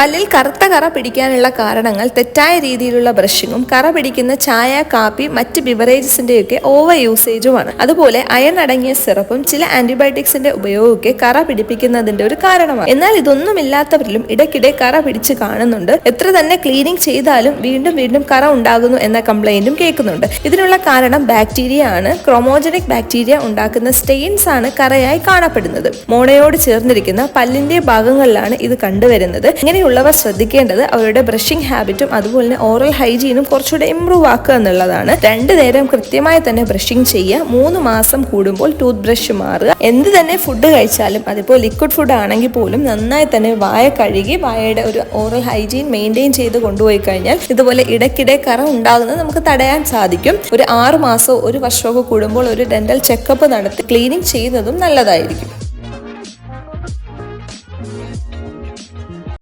പല്ലിൽ കറുത്ത കറ പിടിക്കാനുള്ള കാരണങ്ങൾ തെറ്റായ രീതിയിലുള്ള ബ്രഷിങ്ങും കറ പിടിക്കുന്ന ചായ കാപ്പി മറ്റ് ബിവറേജസിന്റെയൊക്കെ ഓവർ യൂസേജുമാണ്. അതുപോലെ അയൺ അടങ്ങിയ സിറപ്പും ചില ആന്റിബയോട്ടിക്സിന്റെ ഉപയോഗമൊക്കെ കറ പിടിപ്പിക്കുന്നതിന്റെ ഒരു കാരണമാണ്. എന്നാൽ ഇതൊന്നും ഇല്ലാത്തവരിലും ഇടയ്ക്കിടെ കറ പിടിച്ച് കാണുന്നുണ്ട്. എത്ര തന്നെ ക്ലീനിങ് ചെയ്താലും വീണ്ടും വീണ്ടും കറ ഉണ്ടാകുന്നു എന്ന കംപ്ലൈന്റും കേൾക്കുന്നുണ്ട്. ഇതിനുള്ള കാരണം ബാക്ടീരിയ ആണ് ക്രോമോജനിക് ബാക്ടീരിയ ഉണ്ടാക്കുന്ന സ്റ്റെയിൻസ് ആണ് കറയായി കാണപ്പെടുന്നത്. മോണയോട് ചേർന്നിരിക്കുന്ന പല്ലിന്റെ ഭാഗങ്ങളിലാണ് ഇത് കണ്ടുവരുന്നത്. ഇങ്ങനെയുള്ളവർ ശ്രദ്ധിക്കേണ്ടത് അവരുടെ ബ്രഷിംഗ് ഹാബിറ്റും അതുപോലെ തന്നെ ഓറൽ ഹൈജീനും കുറച്ചുകൂടെ ഇമ്പ്രൂവ് ആക്കുക എന്നുള്ളതാണ്. രണ്ടു നേരം കൃത്യമായി തന്നെ ബ്രഷിംഗ് ചെയ്യുക. മൂന്ന് മാസം കൂടുമ്പോൾ ടൂത്ത് ബ്രഷ് മാറുക. എന്ത് തന്നെ ഫുഡ് കഴിച്ചാലും അതിപ്പോൾ ലിക്വിഡ് ഫുഡ് ആണെങ്കിൽ പോലും നന്നായി തന്നെ വായ കഴുകി വായയുടെ ഒരു ഓറൽ ഹൈജീൻ മെയിന്റെയിൻ ചെയ്ത് കൊണ്ടുപോയി കഴിഞ്ഞാൽ ഇതുപോലെ ഇടയ്ക്കിടെ കറ ഉണ്ടാകുന്നത് നമുക്ക് തടയാൻ സാധിക്കും. ഒരു ആറ് മാസമോ ഒരു വർഷമൊക്കെ കൂടുമ്പോൾ ഒരു ഡെന്റൽ ചെക്കപ്പ് നടത്തി ക്ലീനിങ് ചെയ്യുന്നതും നല്ലതായിരിക്കും.